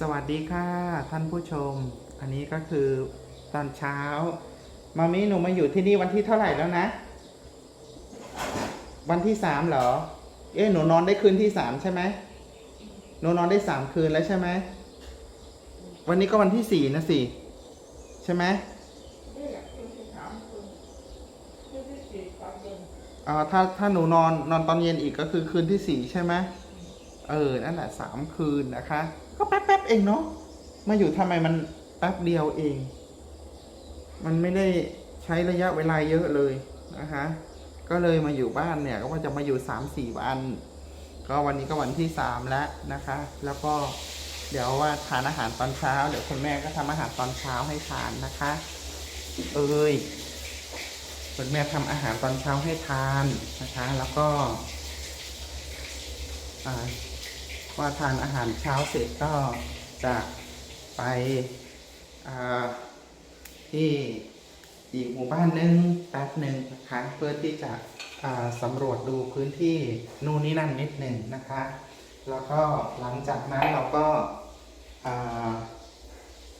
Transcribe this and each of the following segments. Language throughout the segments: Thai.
สวัสดีค่ะท่านผู้ชม อันนี้ก็คือตอนเช้า มามิหนูมาอยู่ที่นี่วันที่เท่าไหร่แล้วนะ วันที่สามเหรอ เอ๊ะหนูนอนได้คืนที่สามใช่ไหมหนูนอนได้สามคืนแล้วใช่ไหมวันนี้ก็วันที่สี่นะสิใช่ไหมอ่าถ้าถ้าหนูนอนนอนตอนเย็นอีกก็คือคืนที่สี่ใช่ไหม เออ นั่นแหละสามคืนนะคะ ก็แป๊บแป๊บๆเองเนาะ มาอยู่ทำไมมันแป๊บเดียวเอง มันไม่ได้ใช้ระยะเวลาเยอะเลยนะคะ ก็เลยมาอยู่บ้านเนี่ย ก็ว่าจะมาอยู่สามสี่วัน ก็วันนี้ก็วันที่สามแล้วนะคะ แล้วก็เดี๋ยวว่าทานอาหารตอนเช้า เดี๋ยวคุณแม่ก็ทำอาหารตอนเช้าให้ทานนะคะ เอ้ยคุณแม่ทำอาหารตอนเช้าให้ทานนะคะ แล้วก็อ่า ว่าทานอาหารเช้าเสร็จก็จะไปที่อีกหมู่บ้านหนึงแป๊บหนึ่งนะคะเพื่อที่จะสำรวจดูพื้นที่นู่นนี่นั่นนิดหนึ่งนะคะ แล้วก็หลังจากนั้นเราก็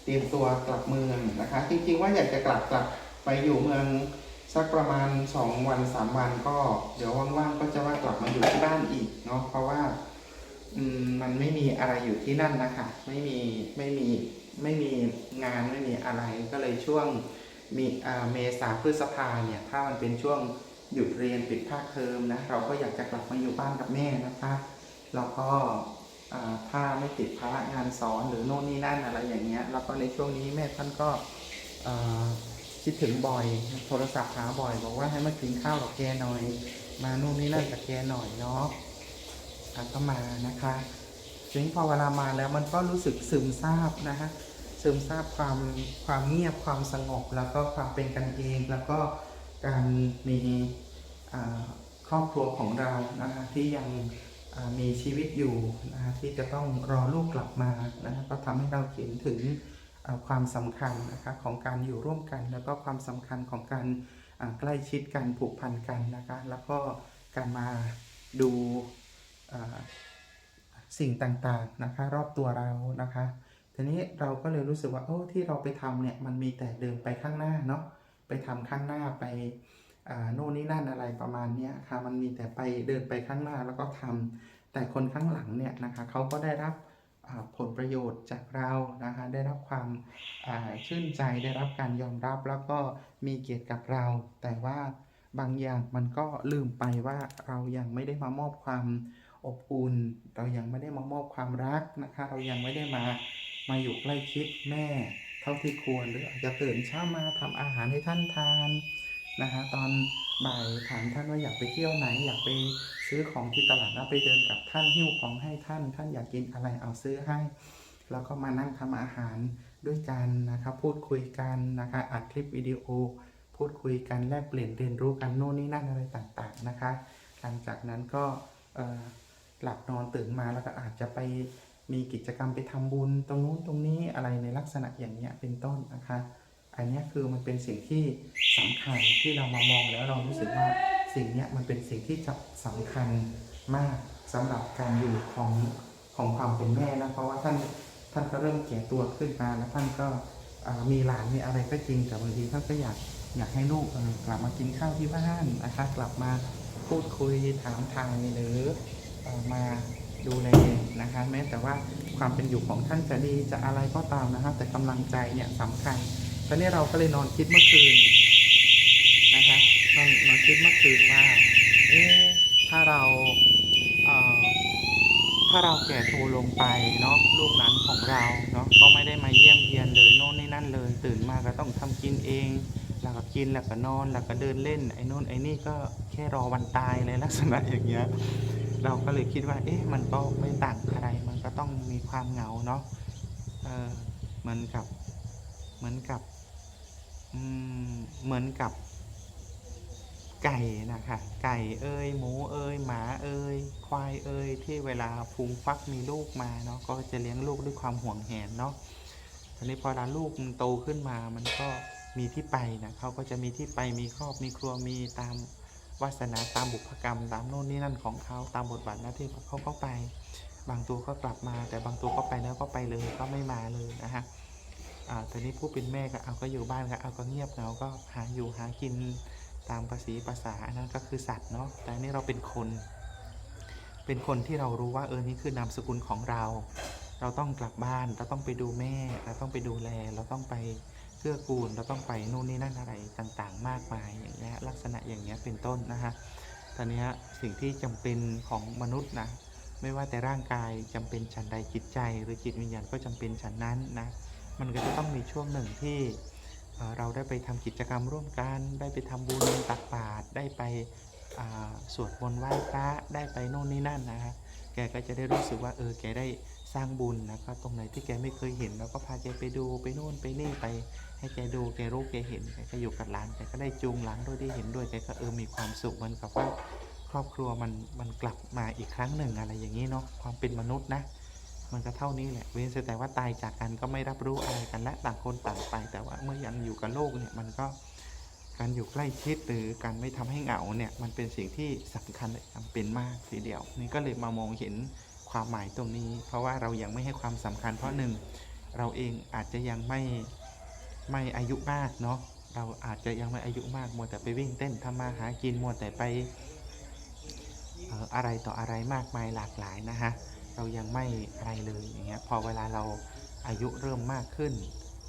เตรียมตัวกลับเมืองนะคะ จริงๆว่าอยากจะกลับกลับไปอยู่เมืองสักประมาณ 2 วัน 3 วันก็เดี๋ยวว่างๆก็จะว่ากลับมาอยู่ที่บ้านอีกเนาะเพราะว่า อืมมัน ไม่มีอะไรอยู่ที่นั่นนะคะไม่มีไม่มีไม่มีงานไม่มีอะไรก็เลยช่วงมีอ่าเมษาพฤษภาเนี่ยถ้ามันเป็นช่วงหยุดเรียนปิดภาคเทอมนะเราก็อยากจะกลับมาอยู่บ้านกับแม่นะคะแล้วก็อ่าถ้าไม่ติดภาระงานสอนหรือโน่นนี่นั่นอะไรอย่างเงี้ยแล้วก็ในช่วงนี้แม่ท่านก็อ่าคิดถึงบ่อยโทรศัพท์หาบ่อย บอกว่าให้มากินข้าวกับแกหน่อย มาโน่นนี่นั่นกับแกหน่อยเนาะอะก็มานะคะ ทีนี้พอเวลามาแล้วมันก็รู้สึกซึมซาบนะฮะซึมซาบความความเงียบความสงบ แล้วก็ความเป็นกันเอง แล้วก็การมีครอบครัวของเรานะคะที่ยังมีชีวิตอยู่นะคะที่จะต้องรอลูกกลับมานะฮะก็ทำให้เราเห็นถึงความสำคัญนะคะของการอยู่ร่วมกัน แล้วก็ความสำคัญของการใกล้ชิดกันผูกพันกันนะคะแล้วก็การมาดู สิ่งต่างๆนะคะ รอบตัวเรานะคะ ทีนี้เราก็เลยรู้สึกว่าโอ้ที่เราไปทำเนี่ยมันมีแต่เดินไปข้างหน้าเนาะไปทำข้างหน้าไปโน่นนี่นั่นอะไรประมาณนี้ค่ะมันมีแต่ไปเดินไปข้างหน้าแล้วก็ทำแต่คนข้างหลังเนี่ยนะคะเขาก็ได้รับผลประโยชน์จากเรานะคะได้รับความชื่นใจได้รับการยอมรับแล้วก็มีเกียรติกับเรา แต่ว่าบางอย่างมันก็ลืมไปว่าเรายังไม่ได้มามอบความ อบอุ่น เรายังไม่ได้มามอบความรักนะคะ เรายังไม่ได้มามาอยู่ใกล้ชิดแม่ เท่าที่ควรหรืออาจจะตื่นเช้ามาทำอาหารให้ท่านทานนะคะตอนบ่ายถามท่านว่าอยากไปเที่ยวไหน อยากไปซื้อของที่ตลาดแล้วไปเดินกับท่านหิ้วของให้ท่าน ท่านอยากกินอะไรเอาซื้อให้ แล้วก็มานั่งทำอาหารด้วยกันนะคะพูดคุยกันนะคะอัดคลิปวิดีโอ พูดคุยกันแลกเปลี่ยนเรียนรู้กันโน่นนี่นั่นอะไรต่างๆนะคะ หลังจากนั้นก็ หลับนอนตื่นมาแล้วก็อาจจะไปมีกิจกรรมไปทำบุญตรงนู้นตรงนี้อะไรในลักษณะอย่างเนี้ยเป็นต้นนะคะ อันนี้คือมันเป็นสิ่งที่สำคัญที่เรามามองแล้วเรารู้สึกว่าสิ่งเนี้ยมันเป็นสิ่งที่จะสำคัญมากสำหรับการอยู่ของของความเป็นแม่นะเพราะว่าท่านท่านก็เริ่มแก่ตัวขึ้นมาแล้วท่านก็มีหลานมีอะไรก็จริงแต่บางทีท่านก็อยากอยากให้ลูกกลับมากินข้าวที่บ้านนะคะกลับมาพูดคุยถามทางหรือเอ่อ มาดูแลนะคะ แม้แต่ว่าความเป็นอยู่ของท่านจะดีจะอะไรก็ตามนะคะแต่กำลังใจเนี่ยสำคัญตอนนี้เราก็เลยนอนคิดเมื่อคืนนะคะนอนนอนคิดเมื่อคืนว่าเอ๊ะถ้าเราเอ่อถ้าเราแก่ตัวลงไปเนาะลูกหลานของเราเนาะก็ไม่ได้มาเยี่ยมเยียนเลยโน่นนี่นั่นเลย ตื่นมาก็ต้องทำกินเองแล้วก็กินแล้วก็นอนแล้วก็เดินเล่นไอ้โน่นไอ้นี่ก็แค่รอวันตายเลยลักษณะอย่างเงี้ย เราก็เลยคิดว่า เอ๊ะ มันก็ไม่ต่างอะไร มันก็ต้องมีความเหงาเนาะเออเหมือนกับ เหมือนกับ อืม เหมือนกับ ไก่นะคะ ไก่เอ้ย หมูเอ้ย หมาเอ้ย ควายเอ้ย ที่เวลาฟูงฟักมีลูกมาเนาะ ก็จะเลี้ยงลูกด้วยความห่วงแหนเนาะทีนี้พอลาลูกมันโตขึ้นมา มันก็มีที่ไปนะเขาก็จะมีที่ไป มีครอบ มีครัว มีตาม วาสนาตามบุพกรรม ตามโน่นนี่นั่นของเขาตามบทบาทหน้าที่ของเขาเข้าไป บางตัวก็กลับมา แต่บางตัวก็ไปแล้วก็ไปเลยก็ไม่มาเลยนะฮะอ่าแต่นี้ผู้เป็นแม่ก็เอาก็อยู่บ้านก็เอาก็เงียบเหงาก็หาอยู่หากินตามภาษีภาษาอันนั้นก็คือสัตว์เนาะแต่นี่เราเป็นคน เป็นคนที่เรารู้ว่าเออนี่คือนามสกุลของเรา เราต้องกลับบ้านเราต้องไปดูแม่ เราต้องไปดูแล เราต้องไป กื้อกูลเราต้องไปนู่นนี่นั่นอะไรต่างๆ มากมายอย่างเงี้ยลักษณะอย่างเงี้ยเป็นต้นนะฮะตอนนี้สิ่งที่จำเป็นของมนุษย์นะไม่ว่าแต่ร่างกายจำเป็นฉันใดจิตใจ หรือจิตวิญญาณก็จำเป็นฉันนั้นนะมันก็จะต้องมีช่วงหนึ่งที่เราได้ไปทำกิจกรรมร่วมกัน ได้ไปทำบุญตักบาตรได้ไปสวดมนต์ไหว้พระได้ไปโน่นนี่นั่นนะฮะแกก็จะได้รู้สึกว่าเออแกได้ สร้างบุญนะครับ ตรงไหนที่แกไม่เคยเห็นเราก็พาแกไปดูไปโน่นไปนี่ไป ให้แกดูแกรู้แกเห็นแกก็อยู่กับหลานแกก็ได้จูงหลานด้วยได้เห็นด้วยแกก็เออมีความสุขเหมือนกับว่าครอบครัวมันมันกลับมาอีกครั้งหนึ่งอะไรอย่างนี้เนาะความเป็นมนุษย์นะ มันก็เท่านี้แหละเว้นแต่ว่าตายจากกันก็ไม่รับรู้อะไรกันและต่างคนต่างไป แต่ว่าเมื่อยังอยู่กับโลกเนี่ยมันก็การอยู่ใกล้ชิดหรือการไม่ทำให้เหงาเนี่ยมันเป็นสิ่งที่สำคัญจำเป็นมากทีเดียวนี่ก็เลยมามองเห็น ความหมายตรงนี้ เพราะว่าเรายังไม่ให้ความสำคัญเพราะหนึ่งเราเองอาจจะยังไม่ไม่อายุมากเนาะเราอาจจะยังไม่อายุมากมัวแต่ไปวิ่งเต้นทำมาหากินมัวแต่ไปอะไรต่ออะไรมากมายหลากหลายนะฮะเรายังไม่อะไรเลยอย่างเงี้ยพอเวลาเราอายุเริ่มมากขึ้น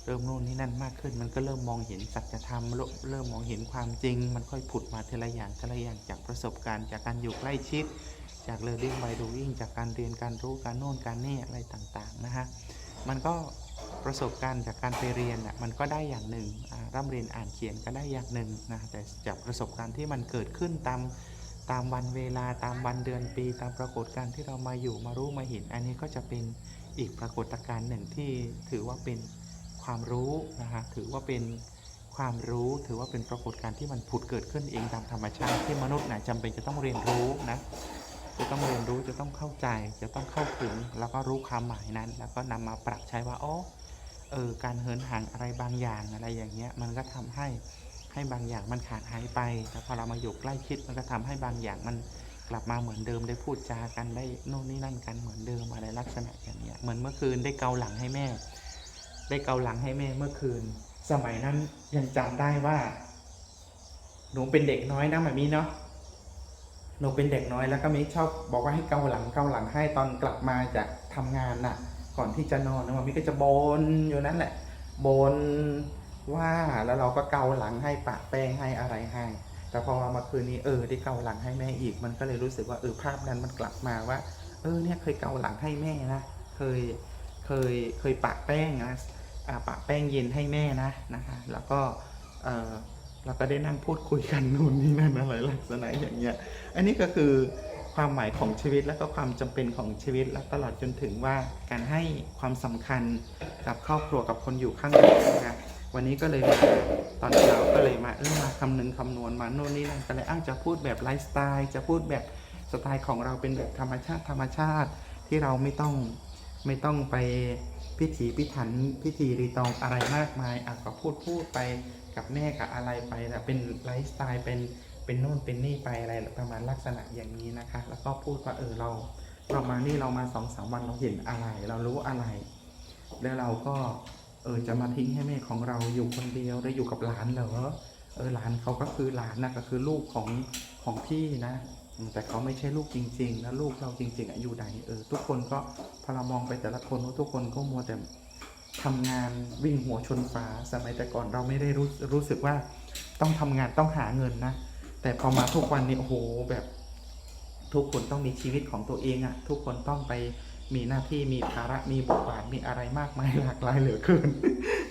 เริ่มนู่นนี่นั่นมากขึ้น มันก็เริ่มมองเห็นสัจธรรมเริ่มมองเห็นความจริง มันค่อยผุดมาทีละอย่างทีละอย่างจากประสบการณ์จากการอยู่ใกล้ชิด จากเรียนรู้ไปดูวิ่งจากการเรียนการรู้การโน่นการนี่อะไรต่างๆนะฮะมันก็ประสบการณ์จากการไปเรียนน่ะมันก็ได้อย่างหนึ่งร่ำเรียนอ่านเขียนก็ได้อย่างหนึ่งนะแต่จากประสบการณ์ที่มันเกิดขึ้นตามตามวันเวลาตามวันเดือนปี ตามปรากฏการณ์ที่เรามาอยู่มารู้มาเห็น อันนี้ก็จะเป็นอีกปรากฏการณ์หนึ่งที่ถือว่าเป็นความรู้นะฮะถือว่าเป็นความรู้ถือว่าเป็นปรากฏการณ์ที่มันผุดเกิดขึ้นเองตามธรรมชาติที่มนุษย์นะจำเป็นจะต้องเรียนรู้นะ จะต้องเรียนรู้จะต้องเข้าใจจะต้องเข้าถึง แล้วก็รู้ความหมายนั้น แล้วก็นำมาปรับใช้ว่าอ๋อเออการเหินห่างอะไรบางอย่างอะไรอย่างเงี้ยมันก็ทำให้ให้บางอย่างมันขาดหายไปแต่พอเรามาอยู่ใกล้ชิดมันก็ทำให้บางอย่างมันกลับมาเหมือนเดิมได้พูดจากันได้โน่นนี่นั่นกันเหมือนเดิมอะไรลักษณะอย่างเนี้ยเหมือนเมื่อคืนได้เกาหลังให้แม่ ได้เกาหลังให้แม่เมื่อคืน สมัยนั้นยังจำได้ว่า หนูเป็นเด็กน้อยนะแบบนี้เนาะ หนูเป็นเด็กน้อยแล้วก็มีชอบบอกว่าให้เกาหลังเกาหลังให้ตอนกลับมาจากทำงานน่ะ ก่อนที่จะนอนนะมันก็จะบนอยู่นั่นแหละบนว่าแล้วเราก็เกาหลังให้ปะแป้งให้อะไรให้ แต่พอมาคืนนี้เออได้เกาหลังให้แม่อีก มันก็เลยรู้สึกว่าเออภาพนั้นมันกลับมาว่า เออเนี่ยเคยเกาหลังให้แม่นะเคยเคยเคยปะแป้งนะอ่าปะแป้งเย็นให้แม่นะนะคะแล้วก็เออ เราก็ได้นั่งพูดคุยกันนู่นนี่นั่นอะไรลักษณะอย่างเงี้ย อันนี้ก็คือความหมายของชีวิตและก็ความจำเป็นของชีวิตและตลอดจนถึงว่าการให้ความสำคัญกับครอบครัวกับคนอยู่ข้างในนะคะวันนี้ก็เลยมาตอนเช้าก็เลยมาเออมาคำนึงคำนวณมาโน่นนี่นั่นก็เลยอ้างจะพูดแบบไลฟ์สไตล์จะพูดแบบสไตล์ของเราเป็นแบบธรรมชาติธรรมชาติที่เราไม่ต้อง ไม่ต้องไปพิถีพิถันพิธีรีตองอะไรมากมายอะก็พูดพูดไปกับแม่กับอะไรไปนะเป็นไลฟ์สไตล์เป็นเป็นโน่นเป็นนี่ไปอะไรประมาณลักษณะอย่างนี้นะคะ แล้วก็พูดว่าเออเราเรามานี่เรามาสองสามวันเราเห็นอะไร เรารู้อะไร แล้วเราก็เออจะมาทิ้งให้แม่ของเราอยู่คนเดียวได้อยู่กับหลานเหรอเออหลานเขาก็คือหลานนะก็คือลูกของของพี่นะ แต่เขาไม่ใช่ลูกจริงๆ แล้วลูกเราจริง ๆอะอยู่ไหนเออทุกคนก็พอเรามองไปแต่ละคนทุกคนก็มัวแต่ทำงานวิ่งหัวชนฝาสมัยแต่ก่อนเราไม่ได้รู้รู้สึกว่าต้องทำงานต้องหาเงินนะ แต่พอมาทุกวันนี้โอ้โหแบบ ทุกคนต้องมีชีวิตของตัวเองอะทุกคนต้องไปมีหน้าที่มีภาระมีบทบาทมีอะไรมากมายหลากหลายเหลือเกิน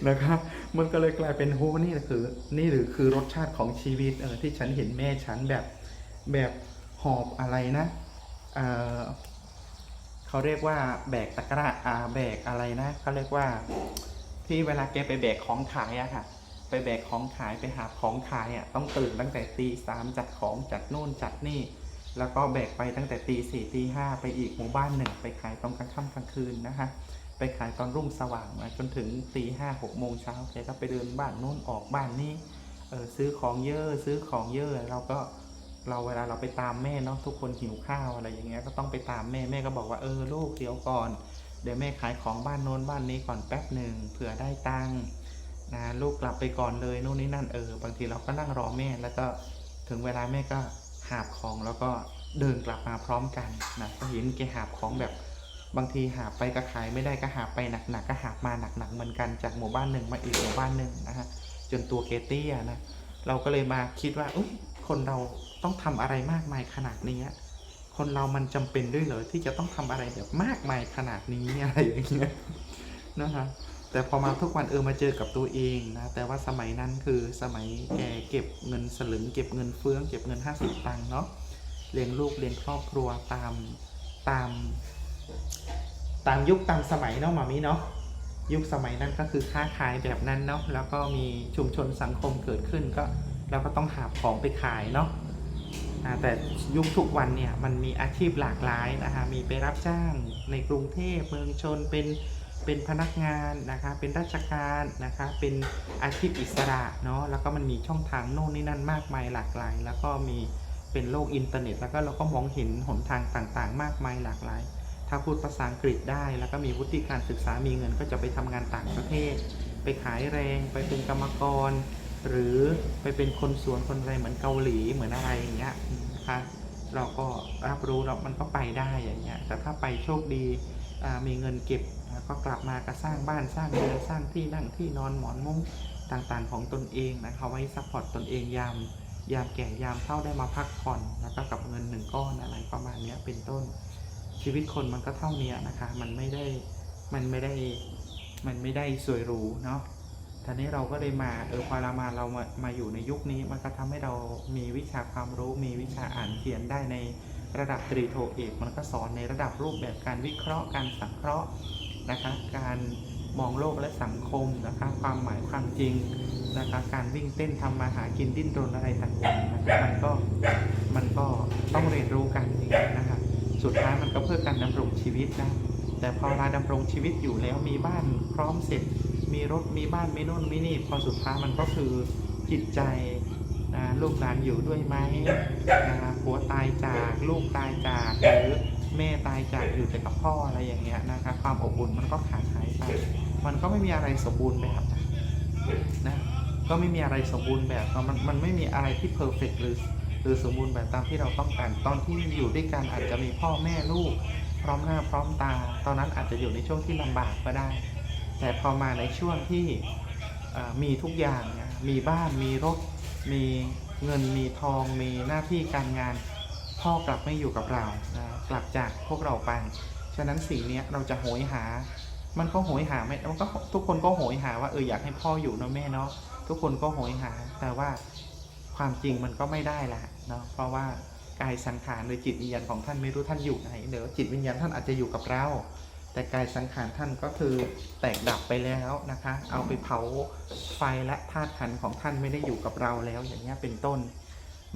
นะครับมันก็เลยกลายเป็นโหนี่คือ นี่หรือคือรสชาติของชีวิตเออที่ฉันเห็นแม่ฉันแบบแบบ หอบอะไรนะเเขาเรียกว่าแบกตะกร้าอาแบกอะไรนะเขาเรียกว่าที่เวลาแกไปแบกของขายอะค่ะ ไปแบกของขายไปหาของขายอะต้องตื่นตั้งแต่ตีสามจัดของจัดนู่นจัดนี่ แล้วก็แบกไปตั้งแต่ตีสี่ตีห้าไปอีกหมู่บ้านหนึ่งไปขายตอนกลางค่ำกลางคืนนะคะไปขายตอนรุ่งสว่างมาจนถึงตีห้าหกโมงเช้าแกก็ไปเดินบ้านนู่นออกบ้านนี่เออซื้อของเยอะซื้อของเยอะเราก็ เราเวลาเราไปตามแม่เนาะทุกคนหิวข้าวอะไรอย่างเงี้ยก็ต้องไปตามแม่แม่ก็บอกว่าเออลูกเดี๋ยวก่อน เดี๋ยวแม่ขายของบ้านโน้นบ้านนี้ก่อนแป๊บหนึ่งเผื่อได้ตังค์นะลูกกลับไปก่อนเลยโน่นนี่นั่นเออบางทีเราก็นั่งรอแม่แล้วก็ถึงเวลาแม่ก็หาบของแล้วก็เดินกลับมาพร้อมกันนะก็เห็นแกหาบของแบบบางทีหาไปก็ขายไม่ได้ก็หาไปหนักๆก็หามาหนักๆเหมือนกันจากหมู่บ้านหนึ่งมาอีกหมู่บ้านหนึ่งนะฮะจนตัวเกตี้นะเราก็เลยมาคิดว่าอุ๊ย คนเราต้องทำอะไรมากมายขนาดนี้ คนเรามันจำเป็นด้วยเหรอที่จะต้องทำอะไรแบบมากมายขนาดนี้อะไรอย่างเงี้ยนะคะแต่พอมาทุกวันเออมาเจอกับตัวเองนะแต่ว่าสมัยนั้นคือสมัยแกเก็บเงินสลึงเก็บเงินเฟืองเก็บเงิน 50 ตังค์เนาะเลี้ยงลูกเลี้ยงครอบครัวตามตาม ตามยุคตามสมัยเนาะหมามิเนาะยุคสมัยนั้นก็คือค้าขายแบบนั้นเนาะแล้วก็มีชุมชนสังคมเกิดขึ้นก็ เราก็ต้องหาของไปขายเนาะแต่ยุคทุกวันเนี่ยมันมีอาชีพหลากหลายนะคะมีไปรับจ้างในกรุงเทพเมืองชนเป็นเป็นพนักงานนะคะเป็นราชการนะคะเป็นอาชีพอิสระเนาะแล้วก็มันมีช่องทางโน่นนี่นั่นมากมายหลากหลาย แล้วก็มีเป็นโลกอินเทอร์เน็ต แล้วก็เราก็มองเห็นหนทางต่างๆ มากมายหลากหลาย ถ้าพูดภาษาอังกฤษได้ แล้วก็มีวุฒิการศึกษามีเงิน ก็จะไปทำงานต่างประเทศ ไปขายแรงไปเป็นกรรมกร หรือไปเป็นคนสวนคนอะไรเหมือนเกาหลีเหมือนอะไรอย่างเงี้ยนะคะเราก็รับรู้แล้วมันก็ไปได้อย่างเงี้ยแต่ถ้าไปโชคดีมีเงินเก็บก็กลับมาก็สร้างบ้านสร้างเรือนสร้างที่นั่งที่นอนหมอนมุ้งต่างๆ ของตนเองนะคะไว้ซัพพอร์ตตนเองยามยามแก่ยามเฒ่าได้มาพักผ่อนแล้วก็กับเงินหนึ่งก้อนอะไรประมาณเนี้ยเป็นต้นชีวิตคนมันก็เท่านี้นะคะ มันไม่ได้มันไม่ได้มันไม่ได้สวยหรูเนาะ ทีนี้เราก็เลยมาเออพอเรามาเรามามาอยู่ในยุคนี้มันก็ทำให้เรามีวิชาความรู้ มีวิชาอ่านเขียนได้ในระดับตรีโทเอก มันก็สอนในระดับรูปแบบการวิเคราะห์การสังเคราะห์นะคะ การมองโลกและสังคมนะคะ ความหมายความจริงนะคะการวิ่งเต้นทำมาหากินดิ้นรนอะไรต่างๆนะคะมันก็มันก็ต้องเรียนรู้กันองนี้นะคะสุดท้ายมันก็เพื่อการดำรงชีวิตนะแต่พอเราดำรงชีวิตอยู่แล้วมีบ้านพร้อมเสร็จ มีรถมีบ้านมีโน่นมีนี่พอสุดท้ายมันก็คือจิตใจนะลูกหลานอยู่ด้วยไหมนะผัวตายจากลูกตายจากหรือแม่ตายจากอยู่แต่กับพ่ออะไรอย่างเงี้ยนะคะความอบอุ่นมันก็ขาดหายไปมันก็ไม่มีอะไรสมบูรณ์แบบนะก็ไม่มีอะไรสมบูรณ์แบบมันมันไม่มีอะไรที่เพอร์เฟกหรือหรือสมบูรณ์แบบตามที่เราต้องการตอนที่อยู่ด้วยกันอาจจะมีพ่อแม่ลูก พร้อมหน้าพร้อมตา ตอนนั้นอาจจะอยู่ในช่วงที่ลำบากก็ได้ แต่พอมาในช่วงที่มีทุกอย่างเนี่ยมีบ้านมีรถ มีเงินมีทอง มีหน้าที่การงาน พ่อกลับไม่อยู่กับเรานะกลับจากพวกเราไป ฉะนั้นสิ่งเนี้ยเราจะโหยหา มันก็โหยหาไม่มันก็ทุกคนก็โหยหาว่าเอออยากให้พ่ออยู่นะแม่เนาะทุกคนก็โหยหา แต่ว่าความจริงมันก็ไม่ได้ละเนาะเพราะว่ากายสังขารหรือจิตวิญญาณของท่านไม่รู้ท่านอยู่ไหนเดี๋ยวจิตวิญญาณท่านอาจจะอยู่กับเรา แต่กายสังขารท่านก็คือแตกดับไปแล้วนะคะ เอาไปเผาไฟและธาตุขันธ์ของท่านไม่ได้อยู่กับเราแล้วอย่างเงี้ยเป็นต้น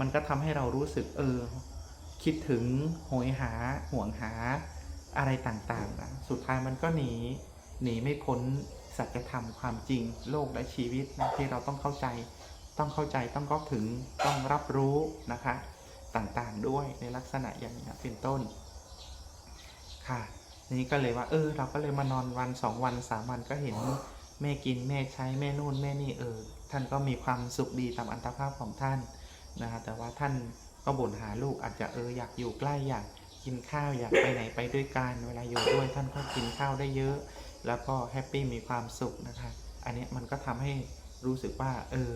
มันก็ทำให้เรารู้สึกเออ คิดถึงโหยหาห่วงหาอะไรต่างๆนะสุดท้ายมันก็หนีหนีไม่พ้นสัจธรรมความจริงโลกและชีวิตนะที่เราต้องเข้าใจ ต้องเข้าใจต้องก็ถึงต้องรับรู้นะคะ ต่างๆด้วยในลักษณะอย่างนี้เป็นต้นค่ะ นี่ก็เลยว่า เออ เราก็เลยมานอนวันสองวันสามวันก็เห็นแม่กินแม่ใช้แม่นู่นแม่นี่เออ ท่านก็มีความสุขดีตามอัตภาพของท่านนะฮะแต่ว่าท่านก็บ่นหาลูกอาจจะเอออยากอยู่ใกล้อยากกินข้าวอยากไปไหนไปด้วยกันเวลาอยู่ด้วยท่านก็กินข้าวได้เยอะ แล้วก็แฮปปี้มีความสุขนะคะ อันนี้มันก็ทำให้รู้สึกว่า เออ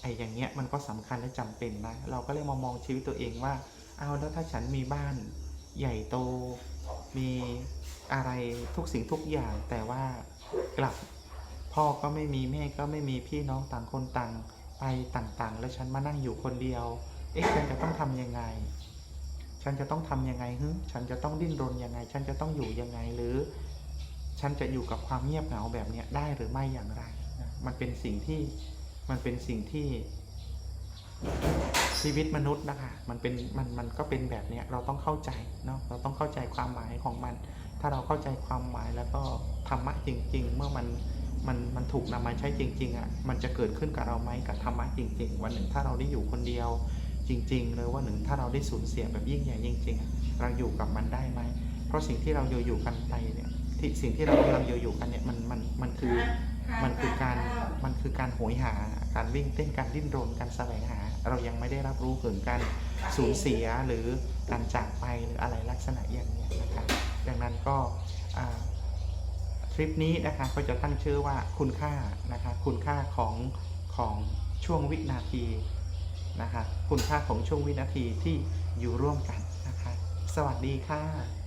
ไอ้อย่างเงี้ยมันก็สำคัญและจำเป็นนะ เราก็เลยมามองชีวิตตัวเองว่า เอาแล้วถ้าฉันมีบ้านใหญ่โต มีอะไรทุกสิ่งทุกอย่างแต่ว่ากลับพ่อก็ไม่มีแม่ก็ไม่มีพี่น้องต่างคนต่างไปต่างๆ แล้วฉันมานั่งอยู่คนเดียว เอ๊ะฉันจะต้องทำยังไง ฉันจะต้องทำยังไงฮึฉันจะต้องดิ้นรนยังไง ฉันจะต้องอยู่ยังไงหรือ ฉันจะอยู่กับความเงียบเหงาแบบเนี้ยได้หรือไม่อย่างไร มันเป็นสิ่งที่มันเป็นสิ่งที่ ชีวิตมนุษย์นะคะมันเป็นมันมันก็เป็นแบบนี้เราต้องเข้าใจเนาะเราต้องเข้าใจความหมายของมัน ถ้าเราเข้าใจความหมายแล้วก็ธรรมะจริง ๆ เมื่อมันมันมันถูกนำมาใช้จริงๆอะมันจะเกิดขึ้นกับเราไหมกับธรรมะจริง ๆ วันหนึ่งถ้าเราได้อยู่คนเดียวจริงๆเลยว่าหนึ่งถ้าเราได้สูญเสียแบบยิ่งใหญ่จริงๆ เราอยู่กับมันได้ไหม เพราะสิ่งที่เราอยู่อยู่กันไปเนี่ยที่สิ่งที่เรากำลังอยู่อยู่กันเนี่ยมันมันมันคือมันคือการมันคือการโหยหาการวิ่งเต้นการดิ้นรนการแสวงหา เรายังไม่ได้รับรู้ถึงการสูญเสียหรือการจากไปหรืออะไรลักษณะอย่างนี้นะคะดังนั้นก็ทริปนี้นะคะก็จะตั้งชื่อว่าคุณค่านะคะคุณค่าของของช่วงวินาทีนะคะคุณค่าของช่วงวินาทีที่อยู่ร่วมกันนะคะ สวัสดีค่ะ